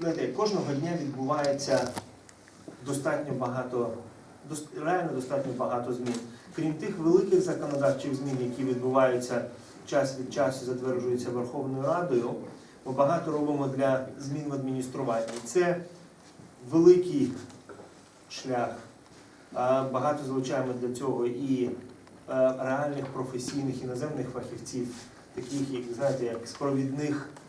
знаєте, кожного дня відбувається достатньо багато, реально достатньо багато змін. Крім тих великих законодавчих змін, які відбуваються час від часу, затверджуються Верховною Радою, ми багато робимо для змін в адмініструванні. Це великий шлях. Багато залучаємо для цього і е, реальних професійних іноземних фахівців, таких як знаєте, як з провідних е,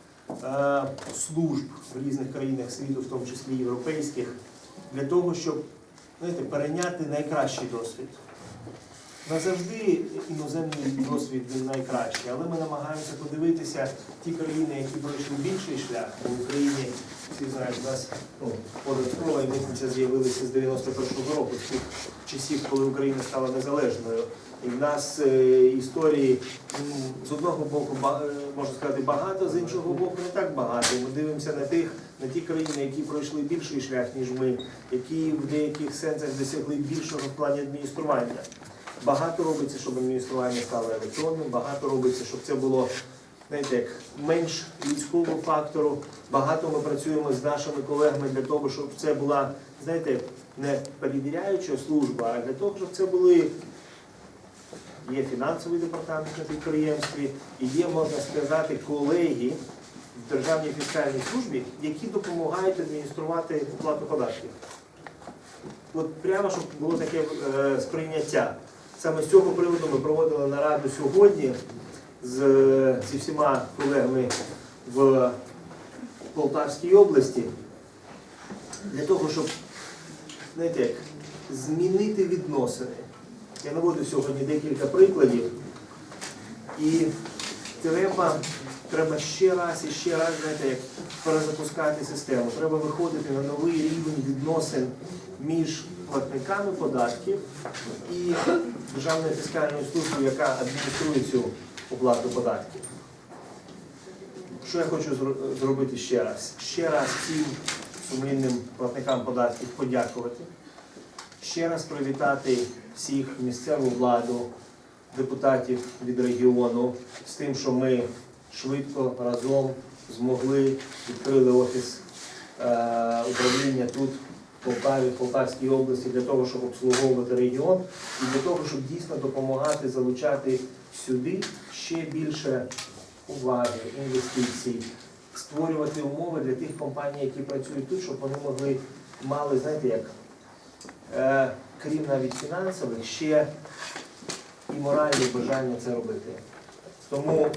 служб в різних країнах світу, в тому числі європейських, для того, щоб знаєте, перейняти найкращий досвід. Назавжди іноземний досвід він найкращий, але ми намагаємося подивитися ті країни, які пройшли більший шлях. В Україні всі знають, у нас ну, податкова і митниця з'явилися з 91-го року, з тих часів, коли Україна стала незалежною. І в нас е, історії м, з одного боку е, можна сказати багато, з іншого боку не так багато. Ми дивимося на тих, на ті країни, які пройшли більший шлях, ніж ми, які в деяких сенсах досягли більшого в плані адміністрування. Багато робиться, щоб адміністрування стало електронним, багато робиться, щоб це було знаєте, як менш людського фактору. Багато ми працюємо з нашими колегами для того, щоб це була, знаєте, не перевіряюча служба, а для того, щоб це були є фінансовий департамент на підприємстві і є, можна сказати, колеги в Державній фіскальній службі, які допомагають адмініструвати оплату податків. От прямо, щоб було таке е, сприйняття. Саме з цього приводу ми проводили нараду сьогодні з, зі всіма колегами в Полтавській області для того, щоб знаєте, як, змінити відносини. Я наводив сьогодні декілька прикладів. І треба, треба ще раз і ще раз знаєте, як перезапускати систему. Треба виходити на новий рівень відносин між платниками податків і Державною фіскальною службою, яка адмініструє цю оплату податків. Що я хочу зробити ще раз? Ще раз всім сумлінним платникам податків подякувати. Ще раз привітати всіх місцеву владу, депутатів від регіону з тим, що ми швидко разом змогли відкрили офіс е, управління тут, в Полтаві, в Полтавській області, для того, щоб обслуговувати регіон і для того, щоб дійсно допомагати залучати сюди ще більше уваги, інвестицій, створювати умови для тих компаній, які працюють тут, щоб вони могли мали, знаєте, як е, крім навіть фінансових, ще і моральні бажання це робити. Тому